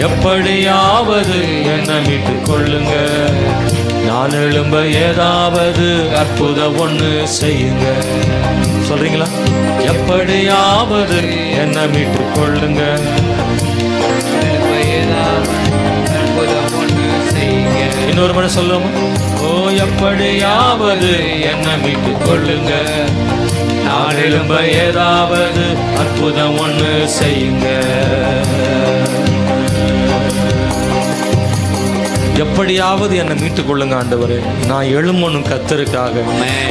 எப்படியாவது என்ன மீட்டு கொள்ளுங்க. நான் எழும்ப ஏதாவது அற்புதம் ஒண்ணு செய்யுங்க. சொல்றீங்களா? எப்படியாவது என்ன மீட்டு கொள்ளுங்க. ஒன்று செய்யுங்க இன்னொரு முறை சொல்லுவோம்? ஓ எப்படியாவது என்ன மீட்டு கொள்ளுங்க. நான் எழும்ப ஏதாவது அற்புதம் ஒன்று செய்யுங்க. எப்படியாவது என்னை மீட்டுக் கொள்ளுங்க ஆண்டவரே. நான் எழும்பணும் கத்தருக்காக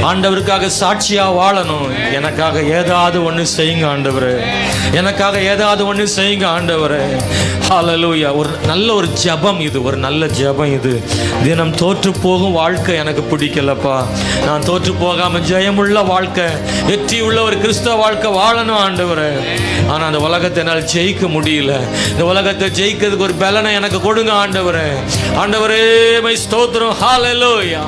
ஆண்டவருக்காக சாட்சியா வாழணும். எனக்காக ஏதாவது ஒண்ணு செய்யுங்க ஆண்டவரே. எனக்காக ஏதாவது ஒண்ணு செய்யுங்க ஆண்டவரே. ஹalleluya ஒரு நல்ல ஒரு ஜெபம் இது. ஒரு நல்ல ஜெபம் இது. தினம் தோற்று போகும் வாழ்க்கை எனக்கு பிடிக்கலப்பா. நான் தோற்று போகாம ஜெயமுள்ள வாழ்க்கை வெற்றி உள்ள ஒரு கிறிஸ்தவ வாழ்க்கை வாழணும் ஆண்டவரே. ஆனா அந்த உலகத்தை என்னால் ஜெயிக்க முடியல. இந்த உலகத்தை ஜெயிக்கிறதுக்கு ஒரு பலனை எனக்கு கொடுங்க ஆண்டவரே. ஆண்டவரே மை ஸ்தோத்திரம். ஹalleluya.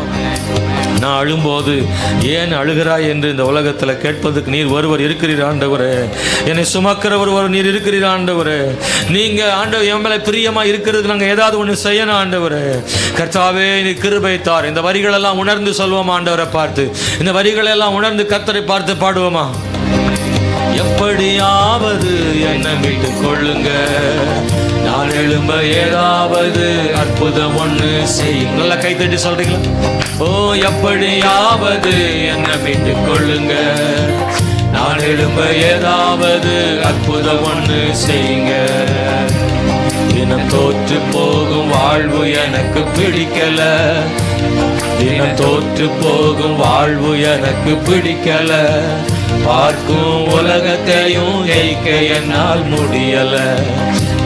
நான் அழும்போது ஏன் அழுகிறாய் என்று இந்த உலகத்தில் கேட்பதற்கு நீர் ஒருவர் இருக்கிறீர் ஆண்டவரே. என்னை சுமக்கிற ஒரு நீர் இருக்கிறீர் ஆண்டவரே. நீங்க ஆண்டவர் என் மேலே பிரியமா இருக்கிறது நாங்கள் ஏதாவது ஒன்று செய்யணும் ஆண்டவரே. கர்த்தாவே நீ கிருபை தார். இந்த வரிகளெல்லாம் உணர்ந்து சொல்வோம் ஆண்டவரை பார்த்து. இந்த வரிகளெல்லாம் உணர்ந்து கர்த்தரை பார்த்து பாடுவோமா? எப்படியாவது என்னை மீட்டுக் கொள்ளுங்க. நான் எழும்ப ஏதாவது அற்புதம் ஒண்ணு செய்யும் நல்லா கை தட்டி சொல்றீங்களா? ஓ எப்படியாவது என்ன மீட்டுக் கொள்ளுங்க. நான் எழும்ப ஏதாவது அற்புதம் ஒண்ணு செய்யுங்க. தினம் தோற்று போகும் வாழ்வு எனக்கு பிடிக்கல. தினம் தோற்று போகும் வாழ்வு எனக்கு பிடிக்கல. பார்க்கும் உலகத்தையும் ஜெயிக்க என்னால் முடியல.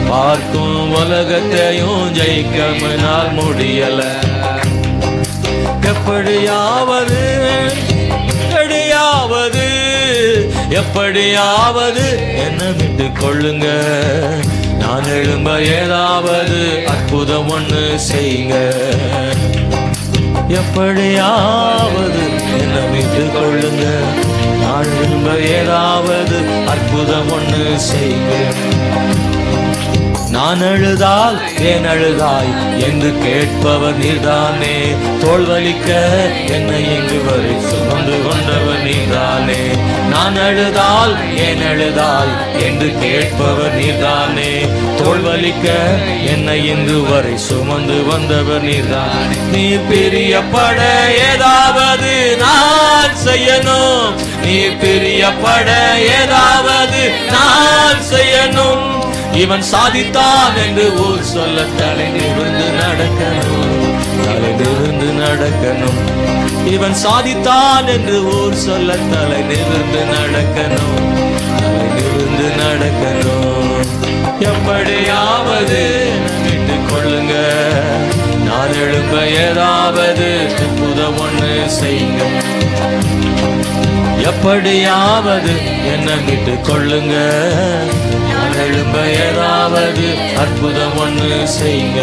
பார்க்கும் உலகத்தையும் ஜெயிக்க என்னால் முடியல. எப்படியாவது எப்படியாவது எப்படியாவது என்ன விட்டு கொள்ளுங்க. நான் எழும்ப ஏதாவது அற்புதம் ஒன்று செய்யுங்க. எப்படியாவது என்ன விட்டு கொள்ளுங்க. நான் எழும்ப ஏதாவது அற்புதம் ஒன்று செய்யுங்க. நான் அழுதால் ஏன் அழுதாய்? என்று கேட்பவர் நீதானே தோல் வலிக்க என்னை எங்கு வரை சுமந்து கொண்டவர் நீதானே நான் அழுதால் ஏன் அழுதாய்? என்று கேட்பவர் நீதானே தோல் வலிக்க என்னை இங்கு வரை சுமந்து வந்தவர் நீதானே நீ பிரியப்பட ஏதாவது நான் செய்யணும். நீ பிரியப்பட ஏதாவது நான் இவன் சாதித்தான் என்று ஊர் சொல்ல தலை நிமிர்ந்து நடக்கணும் தலை நிமிர்ந்து நடக்கணும். இவன் சாதித்தான் என்று ஊர் சொல்ல தலை நிமிர்ந்து நடக்கணும் தலை நிமிர்ந்து நடக்கணும். எப்படியாவது விட்டு கொள்ளுங்க. நான் எழுப்ப ஏதாவது புத ஒண்ணு செய்யுங்க. எப்படியாவது என்ன விட்டு கொள்ளுங்க. எழும்ப ஏதாவது அற்புதம் ஒண்ணு செய்யுங்க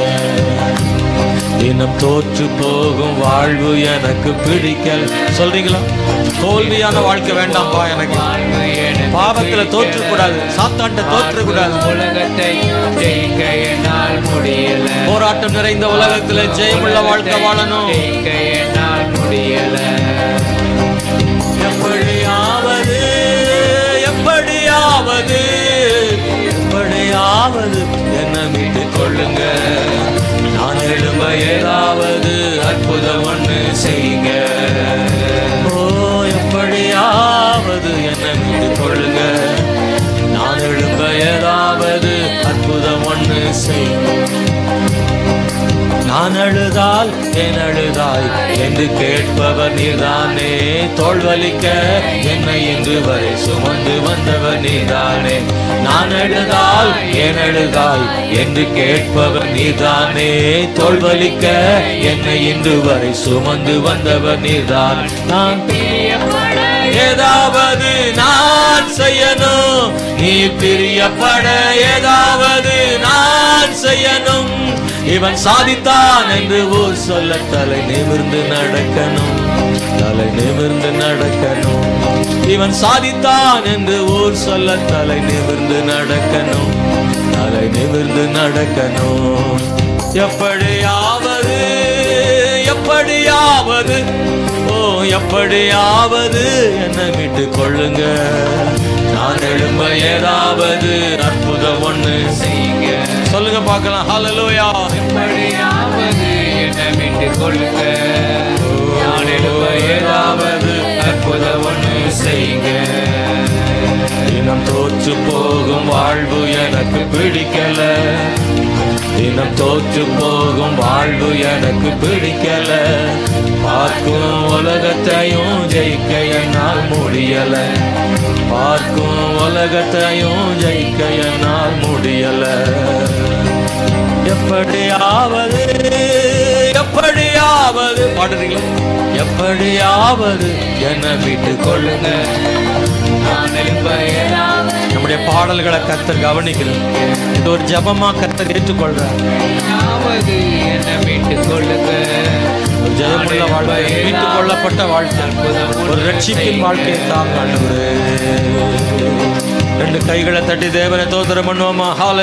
தினம் தோற்று போகும் வாழ்வு எனக்கு பிடிக்கல. சொல்றீங்களா? தோல்வியான வாழ்க்கை வேண்டாம்ப்பா எனக்கு. பாவத்துல தோற்று கூடாது சாத்தாட்ட தோற்று கூடாது உலகத்தை ஜெயிக்க என்னால் முடியல. போராட்டம் நிறைந்த உலகத்துல ஜெயமுள்ள வாழ்க்கை வாழணும். முடியல. நான் அழுதால் என் அழுதாய் என்று கேட்பவர் நீதானே தோல்வலிக்க என்னை இன்று வரை சுமந்து வந்தவர் நீதானே நான் அழுதால் என் அழுதாய் என்று கேட்பவர் நீதானே தோல்வலிக்க என்னை இன்று வரை சுமந்து வந்தவர் நீதான் நான் ஏதாவது நான் செய்யணும். நீ பிரியப்பட ஏதாவது நான் செய்யணும். இவன் சாதித்தான் என்று ஊர் சொல்ல தலை நிமிர்ந்து நடக்கணும். தலை நிமிர்ந்து நடக்கணும். இவன் சாதித்தான் என்று ஊர் சொல்ல தலை நிமிர்ந்து நடக்கணும். தலை நிமிர்ந்து நடக்கணும். எப்படியாவது எப்படியாவது ஓ எப்படியாவது என்னை விட்டு கொள்ளுங்க. நான் எழும்ப ஏதாவது அற்புதம் ஒன்று செய்யுங்க. சொல்லுங்க பார்க்கலாம். ஹalleluya எப்படியாவது என்னை மீட்டுக் கொள்ளுங்க நான் எழுப்ப ஏதாவது அற்புதம் ஒன்று செய்யுங்க தினம் தோற்று போகும் வாழ்வு எனக்கு பிடிக்கல. தினம் தோற்று போகும் வாழ்வு எனக்கு பிடிக்கல. பார்க்கும் உலகத்தையும் ஜெயிக்க என்னால் முடியல. பார்க்கும் உலகத்தையும் ஜெயிக்க என்னால் முடியல. எப்படியாவது எப்படியாவது பாடுறீங்களா? எப்படியாவது என்ன விட்டு கொள்ளுங்க. நம்முடைய பாடல்களை கத்தர் கவனிக்கணும் இது ஒரு ஜபமா கத்தர் ஏற்றுக்கொள்றார். உள்ள வாழ்வை மீட்டுக் கொள்ளப்பட்ட வாழ்க்கை ஒரு ரட்சிப்பின் வாழ்க்கையை தான் ஆண்டவரே. ரெண்டு கைகளை தட்டி தேவனை தோத்திரம் பண்ணுவோமா ஹால